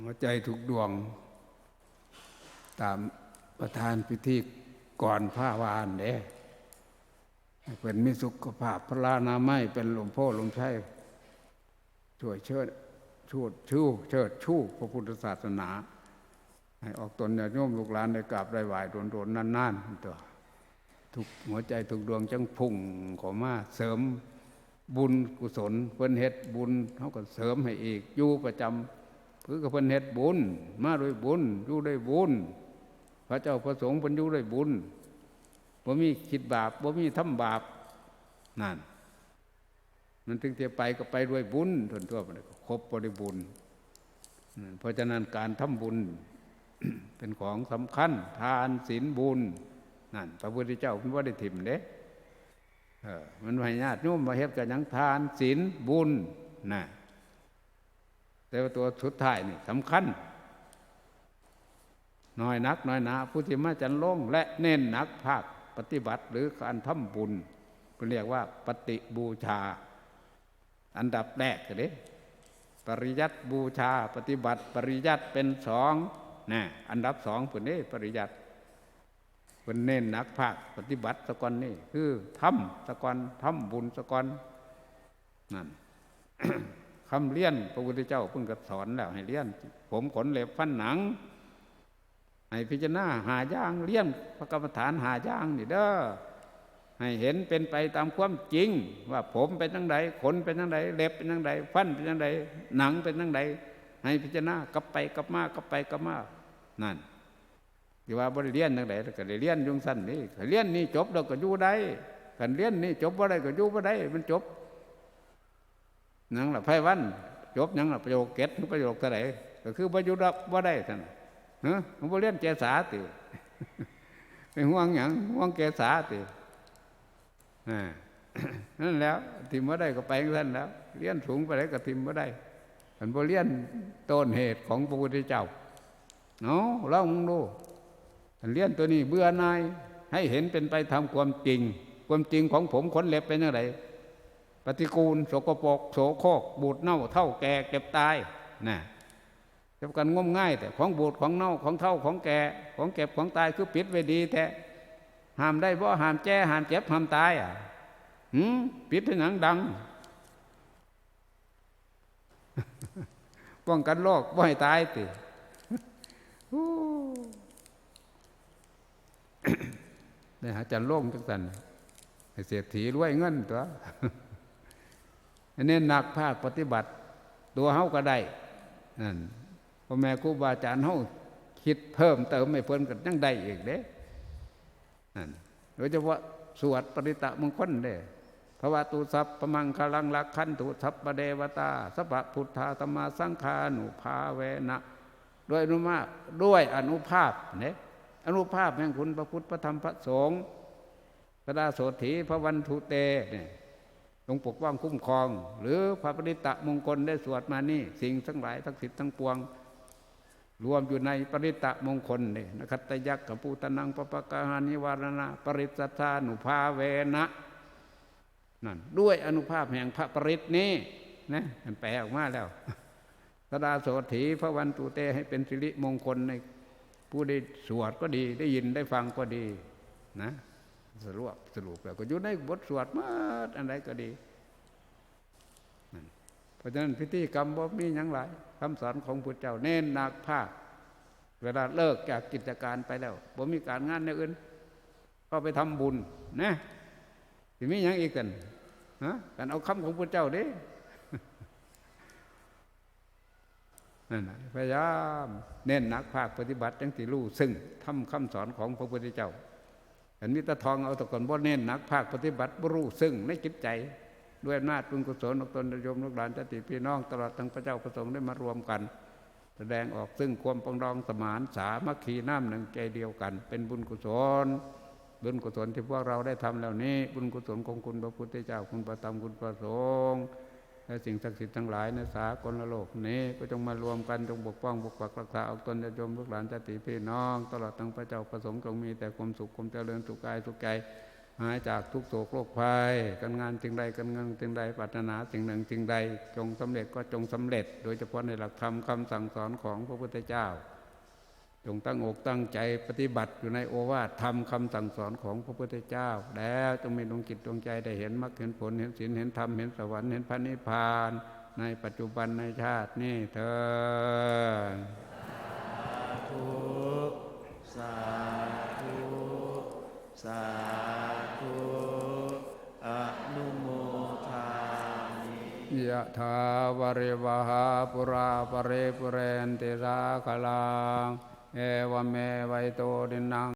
หัวใจทุกดวง ตามประธานพิธีก่อนผ้าวานเด้เป็นมิสุขภาพพระลานาไม่เป็นหลวงพ่อหลวงชัยช่วยเชิดชูดชู้เชิดชู้พระพุทธศาสนา ให้ออกตนอย่าโยมลูกหลานได้กราบได้ไหวโดนโดนนานๆตัวทุกหัวใจทุกดวงจังพุ่งขอมาเสริมบุญกุศลเพิ่นเฮ็ดบุญเขาก็เสริมให้อีกอยู่ประจำ เพื่อกับเพิ่นเฮ็ดบุญ มาด้วยบุญอยู่ด้วยบุญ พระเจ้าพระสงฆ์เพิ่นอยู่ด้วยบุญบ่มีคิดบาปบ่มีทำบาปนั่น มันถึงจะไปก็ไปด้วยบุญทนทั่วไปครบบริบูรณ์เพราะฉะนั้นการทำบุญ เป็นของสำคัญ ทานศีลบุญนั่นพระพุทธเจ้าพิ่นว่าได้ถิ่มเด้อมันไม่ญาติโยมมาเฮ็ดกันยังทานศีลบุญนะ แต่ว่าตัวสุดท้ายนี่สำคัญน้อยนักน้อยหนาผู้ที่มาจันลงและเน้นนักภาคปฏิบัติหรือการทำบุญเรียกว่าปฏิบูชา อันดับแรกเลยปริยัติบูชา ปฏิบัติ ปริยัติเป็นสองนะอันดับสองเป็นนี้ปริยัติเป็นเน้นนักภาคปฏิบัติสกอนนี่คือทำสกอนทำบุญสกอนนั่น คำเลี้ยนพระพุทธเจ้าเพิ่งก็สอนแล้วให้เลี้ยน ผมขนเล็บฟันหนังให้พิจารณาหาย่างเลี้ยนพระกรรมฐานหาย่างนี่เด้อให้เห็นเป็นไปตามความจริง ว่าผมเป็นยังไงขนเป็นยังไงเล็บเป็นยังไงฟันเป็นยังไงหนังเป็นยังไงให้พิจารณากลับไปกลับมากลับไปกลับมานั่นที่ว่าบริเรียนยังไงก็ได้เรียนยุ่งสั้นนี่เรียนนี่จบเราก็อยู่ได้กันเรียนนี่จบว่าได้ก็อยู่ว่าได้มันจบ นังละไพวันจบยังละประโยคเก็ตประโยคเท่ไหร่ก็คือประโยชน์ว่าได้ท่านฮะผมเรียนเจสาติไปห่วงอย่างห่วงเกษาตินั่นแล้วทิมว่าได้ก็ไปท่านแล้วเรียนสูงไปไหนก็ทิมว่าได้มันบ่เรียนต้นเหตุของพระพุทธเจ้าเนาะลองดูเรียนตัวนี้เบื่อนายให้เห็นเป็นไปทำความจริง ความจริงของผมขนเล็บเป็นยังไง ปฏิกูลโสกปกโสโคก บูดเน่าเท่าแก่เก็บตายนะจะกันง่มง่าย แต่ของบูดของเน่าของเท่าของแก่ของเก็บของตายคือปิดไว้ดีแท้ห้ามได้เพราะห้ามแจ้ห้ามเจ็บห้ามตายอะหืมปิดเป็นหนังดังป้องกันโรคบ่ให้ตายติเนี่ยหาจันโล่งจังสันเสียถีรวยเงินตัว อันนี้หนักภาคปฏิบัติ ตัวเฮาก็ได้นั่นพ่อแม่ครูบาอาจารย์เฮาคิดเพิ่มเติมไม่เพิ่นกันยังได้อีกเด้นั่นโดยเฉพาะสวดปริตะมงคลเด้พระวตุสัพพมังคลังลักขันตุสัพปเดวตาสัพพุทธาธรรมาสังขานุภาเวนะด้วยอนุมาด้วยอนุภาพเนี่ยอนุภาพแห่งคุณพระพุทธพระธรรมพระสงฆ์พระดาโสถีพระวันทุเตเนี่ย ทรงปกป้องคุ้มครอง หรือพระปริตะมงคลได้สวดมานี่ สิ่งทั้งหลายทั้งสิทธิ์ทั้งปวง รวมอยู่ในปริตะมงคลนี่นคัตยักษ์กับปูตนังปปะกาหานิวารณะ ปริสัทธานุภาเวนะนั่นด้วยอนุภาพแห่งพระปริตนี้นะมันแปลออกมาแล้วสดาโสถีพระวันตุเตให้เป็นสิริมงคลในผู้ได้สวดก็ดีได้ยินได้ฟังก็ดีนะ สรุปสรุปแล้วก็อยู่ในบทสวดมาอะไรก็ดีเพราะฉะนั้นพิธีกรรมบ่มีอย่างไรคำสอนของพุทธเจ้าเน้นหนักภาค เวลาเลิกจากกิจการไปแล้วบ่มีการงานในอื่นก็ไปทำบุญนะที่มีอย่างอีกกันฮะกันเอาคำของพุทธเจ้าเด้นั่นพยายามเน้นหนักภาคปฏิบัติจังสิรู้ซึ่งทำคำสอนของพระพุทธเจ้า อันนี้ตะทองเอาตะกอนบ่เน้นหนักภาคปฏิบัติบรู้ซึ่งในจิตใจ ด้วยอำนาจบุญกุศลอกตนโยมลูกหลานจติพี่น้องตลอดทั้งพระเจ้าประสงค์ได้มารวมกัน แสดงออกซึ่งความปองดองสมานสามัคคีน้ำหนึ่งใจเดียวกัน เป็นบุญกุศลบุญกุศลที่พวกเราได้ทำแล้วนี้ บุญกุศลของคุณพระพุทธเจ้าคุณประธรรมคุณประสงค์ และสิ่งศักดิ์สิทธิ์ทั้งหลายในสากลโลกนี้ก็จงมารวมกันจงปกป้องปกปักรักษาเอาตนจะยมลูกหลานจะติพี่น้อง ตลอดทั้งพระเจ้าประสงค์จงมีแต่ความสุขความเจริญสุขกายสุขใจหายจากทุกโศกโรคภัยการงานจึงใดการเงินจึงใดปรารถนาสิ่งหนึ่งจึงใด จงสำเร็จก็จงสำเร็จ โดยเฉพาะในหลักธรรมคำสั่งสอนของพระพุทธเจ้า จงตั้งอกตั้งใจปฏิบัติอยู่ในโอวาทธรรมคำสั่งสอนของพระพุทธเจ้า แล้วจงมีดวงจิตดวงใจได้เห็นมรรคเห็นผลเห็นศีลเห็นธรรมเห็นสวรรค์เห็นพระนิพพาน ในปัจจุบันในชาตินี้เธอธุสาธุสาธุอนุโมทามิยะถาวาริวหาปุราปะเรปุเรนติสาคลัง เอวเมวัยโตดินัง